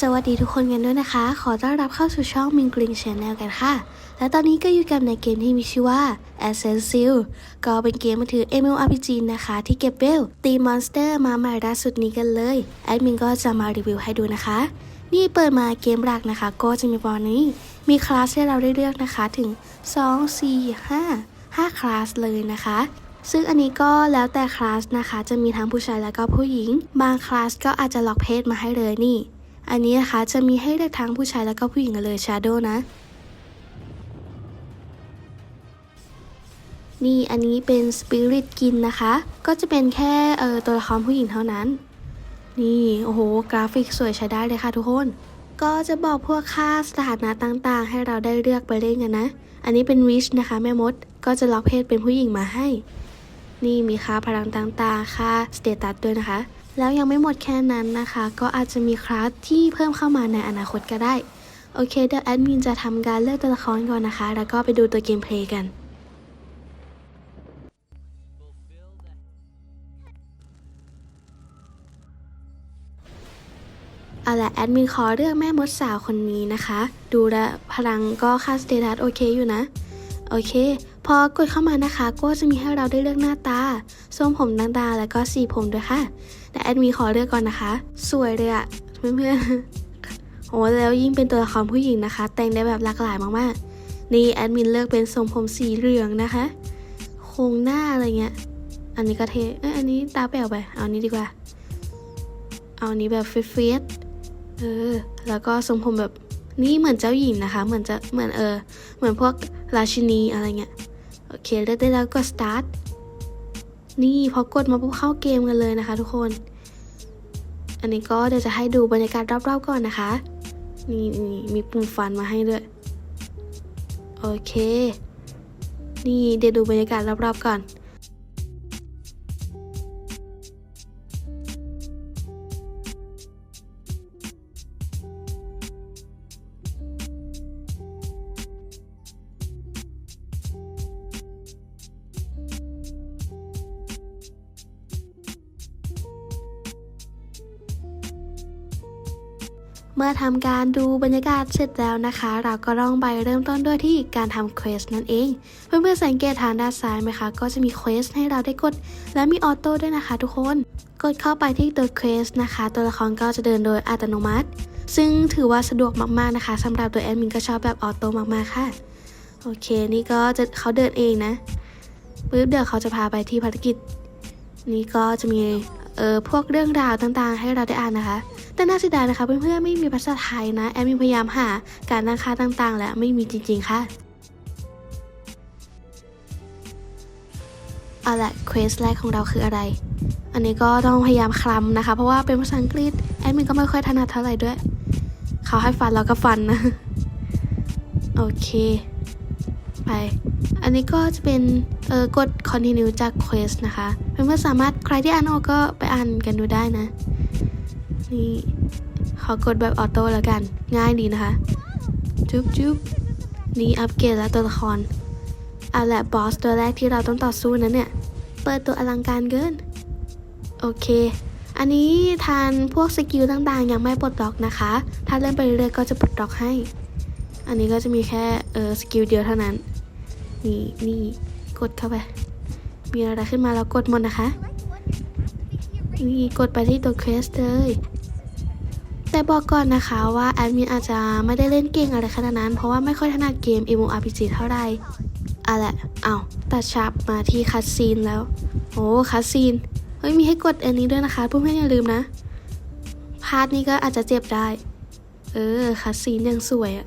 สวัสดีทุกคนกันด้วยนะคะ ขอต้อนรับเข้าสู่ช่อง m i n g l i n g Channel กันค่ะ และตอนนี้ก็อยู่กันในเกมที่มีชื่อว่า Ascensil ก็เป็นเกมมือถือ MMORPG นะคะ ที่เก็บเวลตีมอนสเตอร์มาใหม่ล่าสุดนี้กันเลย แอดมินก็จะมารีวิวให้ดูนะคะ นี่เปิดมาเกมหลักนะคะ ก็จะมีประมาณนี้ มีคลาสให้เราได้เลือกนะคะถึง 2 4 5 5 คลาสเลยนะคะซึ่งอันนี้ก็แล้วแต่คลาสนะคะ จะมีทั้งผู้ชายและก็ผู้หญิง บางคลาสก็อาจจะล็อกเพศมาให้เลยนี่ อันนี้นะคะจะมีให้เลือกทั้งผู้ชายแล้วก็ผู้หญิงเลย Shadow นะ นี่อันนี้เป็น Spirit กินนะคะ ก็จะเป็นแค่เออตัวละครผู้หญิงเท่านั้น นี่โอ้โห กราฟิกสวยใช้ได้เลยค่ะทุกคนก็จะบอกพวกค่าสถานะต่างๆ ให้เราได้เลือกไปเล่นกันนะ อันนี้เป็น Wish นะคะแม่มด ก็จะล็อกเพศเป็นผู้หญิงมาให้ นี่มีค่าพลังต่างๆ ค่าสเตตัสด้วยนะคะ แล้วยังไม่หมดแค่นั้นนะคะ ก็อาจจะมีคลาสที่เพิ่มเข้ามาในอนาคตก็ได้ โอเค เดี๋ยวแอดมินจะทำการเลือกตัวละครก่อนนะคะ แล้วก็ไปดูตัวเกมเพลย์กันเอาละแอดมินขอเลือกแม่มดสาวคนนี้นะคะ ดูแลพลังก็ค่าสเตตัสโอเคอยู่นะ โอเค พอกดเข้ามานะคะ ก็จะมีให้เราได้เลือกหน้าตาทรงผมต่างๆ แล้วก็สีผมด้วยค่ะ แต่แอดมินขอเลือกก่อนนะคะ สวยเลยอะเพื่อนๆโอ้แล้วยิ่งเป็นตัวละครผู้หญิงนะคะ แต่งได้แบบหลากหลายมากๆ นี่แอดมินเลือกเป็นทรงผมสีเหลืองนะคะ โครงหน้าอะไรเงี้ย อันนี้ก็เทเอ้ยอันนี้ตาแป๋วไป เอาอันนี้ดีกว่า เอาอันนี้แบบเฟียสเออ แล้วก็ทรงผมแบบนี่เหมือนเจ้าหญิงนะคะ เหมือนจะเหมือนเออ เหมือนพวกราชินีอะไรเงี้ย โอเคเลือกได้แล้วก็ start นี่พอกดมาปุ๊บเข้าเกมกันเลยนะคะ ทุกคน อันนี้ก็เดี๋ยวจะให้ดูบรรยากาศรอบๆก่อนนะคะ นี่นี่มีปุ่มฟันมาให้ด้วย โอเค นี่เดี๋ยวดูบรรยากาศรอบๆก่อน เมื่อทำการดูบรรยากาศเสร็จแล้วนะคะ เราก็ลองไปเริ่มต้นด้วยที่การทำเควสนั่นเอง เพื่อนๆสังเกตทางด้านซ้ายไหมคะ ก็จะมีเควสให้เราได้กด และมีออโต้ด้วยนะคะทุกคน กดเข้าไปที่ตัวเควสนะคะ ตัวละครก็จะเดินโดยอัตโนมัติ ซึ่งถือว่าสะดวกมากๆนะคะสำหรับตัวแอดมินก็ชอบแบบออโต้มากๆค่ะ โอเคนี่ก็จะเขาเดินเองนะปุ๊บเดี๋ยวเขาจะพาไปที่ภารกิจ นี่ก็จะมีเออพวกเรื่องราวต่างๆ ให้เราได้อ่านนะคะ แต่น่าเสียดายนะคะเพื่อนๆไม่มีภาษาไทยนะ แอมมีพยายามหาการตั้งค่าต่างๆ แล้วไม่มีจริง ๆ ค่ะเอาละเควสแรกของเราคืออะไร อันนี้ก็ต้องพยายามคลำนะคะ เพราะว่าเป็นภาษาอังกฤษแอดมินก็ไม่ค่อยถนัดเท่าไหร่ด้วย เขาให้ฟันเราก็ฟันนะ โอเค ไป อันนี้ก็จะเป็นเออกด continue จาก quest นะคะ เพื่อนๆสามารถใครที่อ่านออกก็ไปอ่านกันดูได้นะ นี่ขอกดแบบออโต้แล้วกัน ง่ายดีนะคะ จุ๊บจุ๊บนี่อัปเกรดแล้วตัวละคร เอาละบอสตัวแรกที่เราต้องต่อสู้นั้นเนี่ย เปิดตัวอลังการเกิน โอเค อันนี้ทานพวกสกิลต่างๆ ยังไม่ปลดล็อกนะคะ ถ้าเล่นไปเรื่อยๆก็จะปลดล็อกให้ อันนี้ก็จะมีแค่เออสกิลเดียวเท่านั้น นี่นี่กดเข้าไป มีอะไรขึ้นมาแล้วกดหมดนะคะ นี่กดไปที่ตัวเควสเลย แต่บอกก่อนนะคะว่าแอดมินอาจจะไม่ได้เล่นเก่งอะไรขนาดนั้น เพราะว่าไม่ค่อยถนัดเกม MMORPG เท่าไหร่เอาละเอาตัดชับมาที่คัสซีนแล้วโอ้คัสซีนเฮ้ยมีให้กดอันนี้ด้วยนะคะเพื่อนๆอย่าลืมนะ พาร์ทนี้ก็อาจจะเจ็บได้ เออคัสซีนยังสวยอะ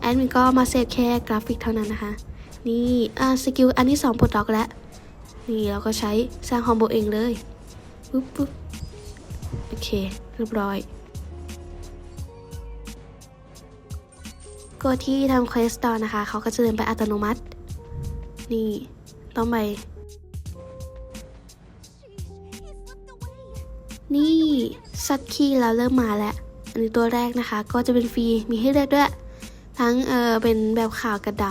แอดมินก็มาเซฟแค่กราฟิกเท่านั้นนะคะ นี่อ่าสกิลอันที่สองปลดล็อกแล้ว นี่เราก็ใช้สร้างคอมโบเองเลยปุ๊บปุ๊บโอเค เรียบร้อย กดที่ทำเควสต่อนะคะ เขาก็จะเดินไปอัตโนมัติ นี่ ต้องไป นี่สัตว์คีย์เราเริ่มมาแล้ว อันนี้ตัวแรกนะคะ ก็จะเป็นฟรี มีให้เลือกด้วย ทั้งเออเป็นแบบขาวกับด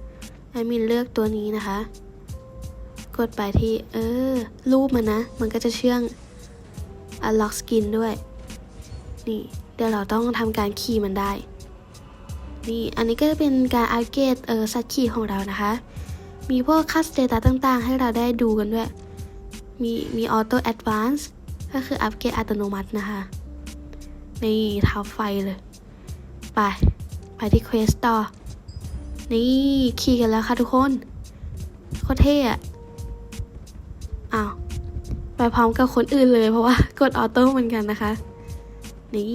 ำแอมินเลือกตัวนี้นะคะ กดไปที่ เออ รูปมันนะ มันก็จะเชื่อง unlock skin ด้วย นี่ เดี๋ยวเราต้องทำการขี่มันได้ นี่ อันนี้ก็จะเป็นการอัปเกรดเออสัตว์ขี่ของเรานะคะ มีพวกคัสเตตัสต่างๆ ให้เราได้ดูกันด้วย มีมีออโต้แอดวานซ์ก็คืออัปเกรดอัตโนมัตินะคะ นี่ท้าไฟเลย ไป ไปที่เควสต่อ นี่ขี่กันแล้วค่ะทุกคนโคตรเท่อะอ้าว ไปพร้อมกับคนอื่นเลยเพราะว่ากดออโต้เหมือนกันนะคะ นี่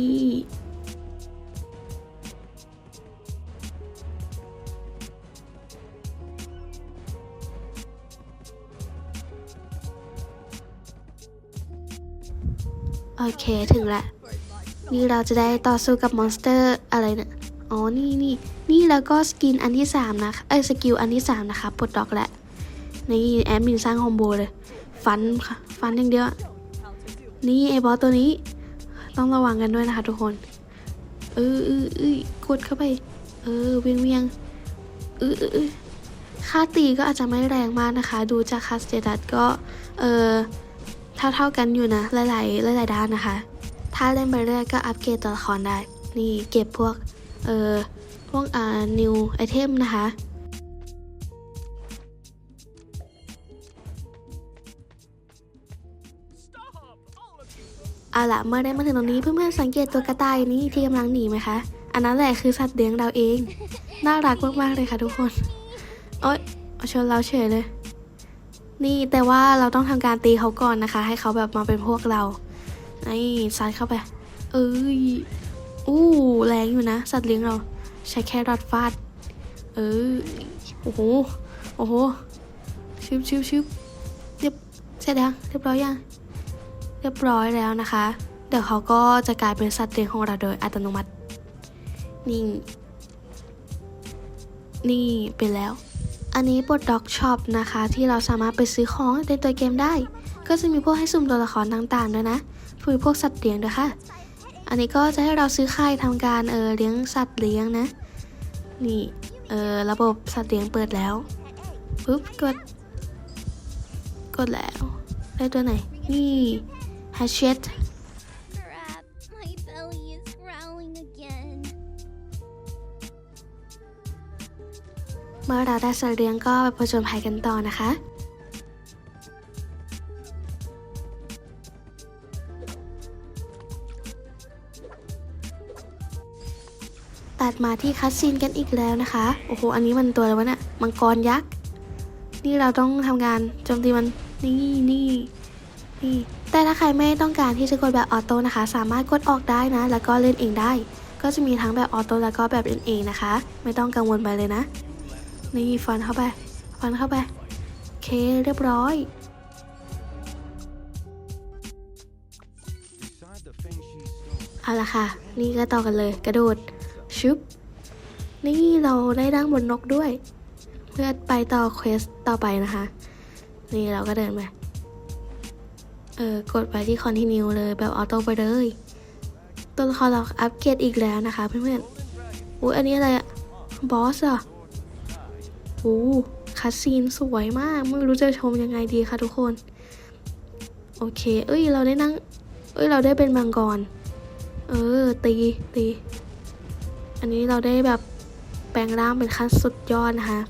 โอเคถึงละ นี่เราจะได้ต่อสู้กับมอนสเตอร์อะไรเนี่ยอ๋อ นี่นี่นี่แล้วก็สกินอันที่3นะคะเอ้ยสกิลอันที่3นะคะปลดล็อกแล้วนี่แอดมินสร้างคอมโบเลย ฟันค่ะ ฟันอย่างเดียว นี่ไอ้บอสตัวนี้ ต้องระวังกันด้วยนะคะทุกคน เออเออเออกดเข้าไป เออเวียงเวียงเออเออเออค่าตีก็อาจจะไม่แรงมากนะคะ ดูจากคาสเตตัสก็ เออ เท่าๆกันอยู่นะหลายๆหลายๆด้านนะคะ ถ้าเล่นไปเรื่อยก็อัปเกรดตัวละครได้ นี่เก็บพวก เอ่อ พวกอ่า new item นะคะเอาละเมื่อได้มาถึงตรงนี้เพื่อนๆสังเกตตัวกระต่ายนี้ที่กำลังหนีไหมคะ อันนั้นแหละคือสัตว์เลี้ยงเราเอง น่ารักมากๆเลยค่ะทุกคน โอ๊ยเอาชนเราเฉยเลย นี่แต่ว่าเราต้องทำการตีเขาก่อนนะคะ ให้เขาแบบมาเป็นพวกเรานี่ซัดเข้าไป เอ้ยอู้แรงอยู่นะ สัตว์เลี้ยงเรา ใช้แค่รอดฟาด เออโอ้โหโอ้โหชิบชิบชิบเรียบเสร็จยังเรียบร้อยยังเรียบร้อยแล้วนะคะ เดี๋ยวเขาก็จะกลายเป็นสัตว์เลี้ยงของเราโดยอัตโนมัติ นี่ นี่เป็นแล้ว อันนี้บทด็อกช็อปนะคะ ที่เราสามารถไปซื้อของในตัวเกมได้ ก็จะมีพวกให้สุ่มตัวละครต่างๆด้วยนะมีพวกสัตว์เลี้ยงด้วยค่ะ อันนี้ก็จะให้เราซื้อไข่ทำการเออเลี้ยงสัตว์เลี้ยงนะ นี่เออระบบสัตว์เลี้ยงเปิดแล้วปุ๊บกด กดแล้ว ได้ตัวไหน นี่ฮั เมื่อเราได้สัตว์เลี้ยงก็ไปผจญภัยกันต่อนะคะตัดมาที่คัสซีนกันอีกแล้วนะคะ โอ้โห อันนี้มันตัวอะไรวะเนี่ย มังกรยักษ์ นี่เราต้องทำงานโจมตีมัน นี่นี่นี่ แต่ถ้าใครไม่ต้องการที่จะกดแบบออโต้นะคะ สามารถกดออกได้นะ แล้วก็เล่นเองได้ ก็จะมีทั้งแบบออโต้แล้วก็แบบเล่นเองนะคะ ไม่ต้องกังวลไปเลยนะ นี่ฟันเข้าไป ฟันเข้าไป เคเรียบร้อยเอาละค่ะ นี่ก็ต่อกันเลย กระโดดชุบนี่เราได้ดังบนนกด้วย เพื่อไปต่อเควสต่อไปนะคะ นี่เราก็เดินไป เออ กดไปที่ continue เลยแบบออโต้ไปเลย ตัวละครเราอัปเกรดอีกแล้วนะคะเพื่อนๆอุ้ยอันนี้อะไรอะบอสอะ โอ้คัสซีนสวยมาก ไม่รู้จะชมยังไงดีค่ะทุกคน โอเค เอ้ย เราได้นั่ง เอ้ย เราได้เป็นมังกร เออ ตีตี อันนี้เราได้แบบแปลงร่างเป็นขั้นสุดยอดนะคะ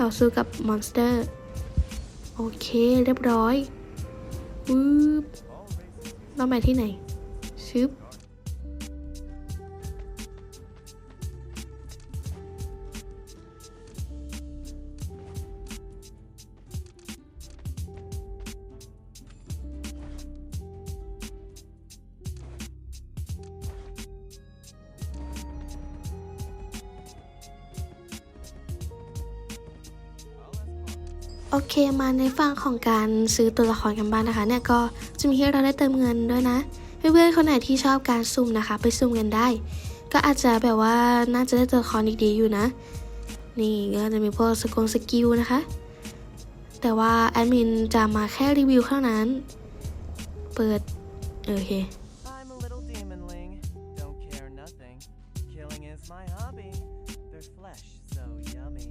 ต่อสู้กับมอนสเตอร์ โอเค เรียบร้อยปึ๊บเราไปที่ไหนชึบ โอเคมาในฝั่งของการซื้อตัวละครกันบ้างนะคะ เนี่ยก็จะมีให้เราได้เติมเงินด้วยนะ เพื่อนๆคนไหนที่ชอบการซุ่มนะคะ ไปซุ่มกันได้ ก็อาจจะแบบว่าน่าจะได้ตัวละครอีกดีอยู่นะ นี่ก็จะมีพวกสกงสกิลนะคะ แต่ว่าแอดมินจะมาแค่รีวิวเท่านั้น เปิด โอเค Killing is my hobby. Their flesh so yummy.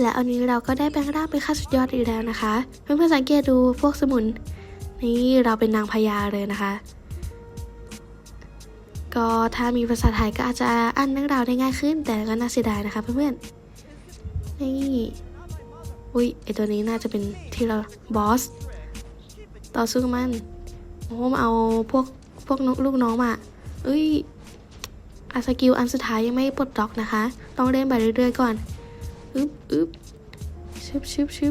และอันนี้เราก็ได้แปลงร่างเป็นข้าสุดยอดอีกแล้วนะคะ เพื่อนๆสังเกตดูพวกสมุน นี่เราเป็นนางพญาเลยนะคะ ก็ถ้ามีภาษาไทยก็อาจจะอ่านเรื่องราวได้ง่ายขึ้น แต่ก็น่าเสียดายนะคะเพื่อนๆ นี่ อุ้ยไอตัวนี้น่าจะเป็นที่เราบอส ต่อสู้กับมันโอ้มาเอาพวกพวกนกลูกน้องมาเอ้ยอาสกิลอันสุดท้ายยังไม่ปลดล็อกนะคะ ต้องเล่นไปเรื่อยๆก่อน อึ๊บอึ๊บชึ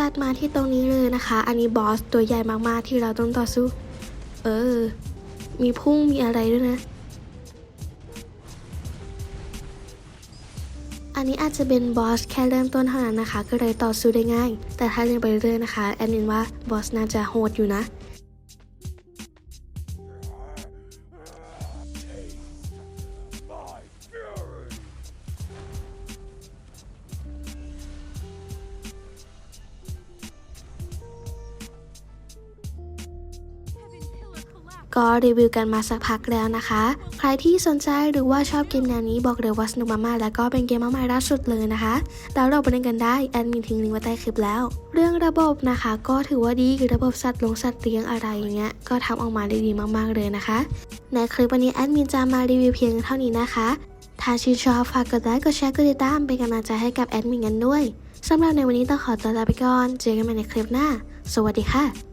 ตัดมาที่ตรงนี้เลยนะคะ อันนี้บอสตัวใหญ่มากๆที่เราต้องต่อสู้ เออ มีพุ่งมีอะไรด้วยนะ อันนี้อาจจะเป็นบอสแค่เริ่มต้นเท่านั้นนะคะ ก็เลยต่อสู้ได้ง่าย แต่ถ้าเล่นไปเรื่อยๆนะคะ แอนนินว่าบอสน่าจะโหดอยู่นะ ก็รีวิวกันมาสักพักแล้วนะคะ ใครที่สนใจหรือว่าชอบเกมแนวนี้บอกเลยว่าสนุกมากๆแล้วก็เป็นเกมมาใหม่ล่าสุดเลยนะคะแล้วเราไปเล่นกันได้แอดมินทิ้งลิงก์ไว้ใต้คลิปแล้ว เรื่องระบบนะคะ ก็ถือว่าดีคือระบบสัตว์ลงสัตว์เลี้ยงอะไรอย่างเงี้ยก็ทำออกมาได้ดีมากๆเลยนะคะ ในคลิปวันนี้แอดมินจะมารีวิวเพียงเท่านี้นะคะถ้าชื่นชอบฝากกดไลค์กดแชร์กดติดตามเป็นกำลังใจให้กับแอดมินกันด้วยสำหรับในวันนี้ต้องขอตัวลาไปก่อน เจอกันใหม่ในคลิปหน้า สวัสดีค่ะ